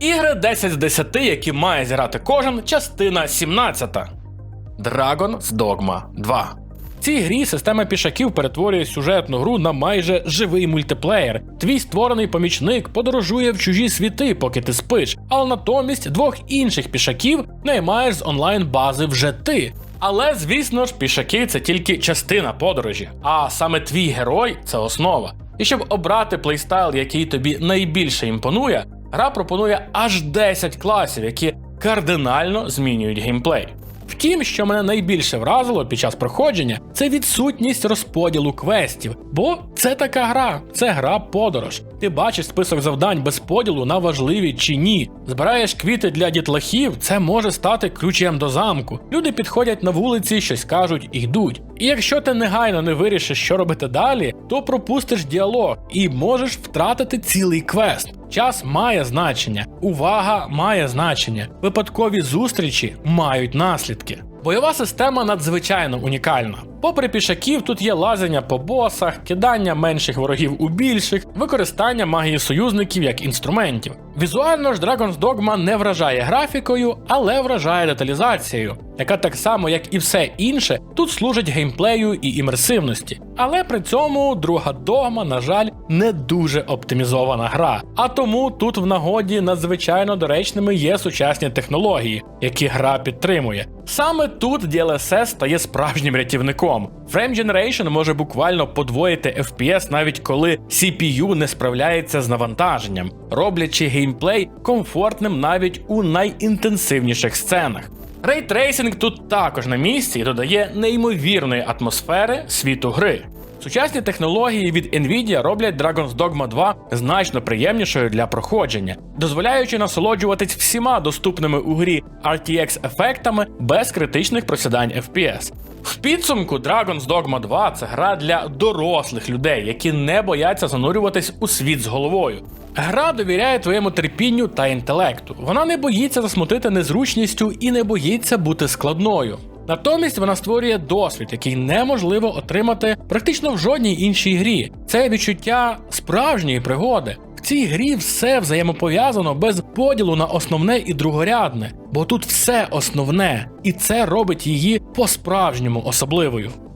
Ігри 10 з 10, які має зіграти кожен, частина 17. Dragon's Dogma 2. В цій грі система пішаків перетворює сюжетну гру на майже живий мультиплеєр. Твій створений помічник подорожує в чужі світи, поки ти спиш, але натомість двох інших пішаків наймаєш з онлайн бази вже ти. Але звісно ж, пішаки це тільки частина подорожі, а саме твій герой це основа. І щоб обрати плейстайл, який тобі найбільше імпонує, гра пропонує аж 10 класів, які кардинально змінюють геймплей. Втім, що мене найбільше вразило під час проходження, це відсутність розподілу квестів. Бо це така гра, це гра подорож. Ти бачиш список завдань без поділу на важливі чи ні. Збираєш квіти для дітлахів, це може стати ключем до замку. Люди підходять на вулиці, щось кажуть і йдуть. І якщо ти негайно не вирішиш, що робити далі, то пропустиш діалог і можеш втратити цілий квест. Час має значення, увага має значення, випадкові зустрічі мають наслідки. Бойова система надзвичайно унікальна. Попри пішаків, тут є лазення по босах, кидання менших ворогів у більших, використання магії союзників як інструментів. Візуально ж Dragon's Dogma не вражає графікою, але вражає деталізацією, яка так само, як і все інше, тут служить геймплею і імерсивності. Але при цьому друга догма, на жаль, не дуже оптимізована гра. А тому тут в нагоді надзвичайно доречними є сучасні технології, які гра підтримує. Саме тут DLSS стає справжнім рятівником. Frame Generation може буквально подвоїти FPS навіть коли CPU не справляється з навантаженням, роблячи геймплей комфортним навіть у найінтенсивніших сценах. Рейтрейсинг тут також на місці і додає неймовірної атмосфери світу гри. Сучасні технології від Nvidia роблять Dragon's Dogma 2 значно приємнішою для проходження, дозволяючи насолоджуватись всіма доступними у грі RTX ефектами без критичних просідань FPS. В підсумку Dragon's Dogma 2 це гра для дорослих людей, які не бояться занурюватись у світ з головою. Гра довіряє твоєму терпінню та інтелекту. Вона не боїться засмутити незручністю і не боїться бути складною. Натомість вона створює досвід, який неможливо отримати практично в жодній іншій грі. Це відчуття справжньої пригоди. В цій грі все взаємопов'язано без поділу на основне і другорядне, бо тут все основне, і це робить її по-справжньому особливою.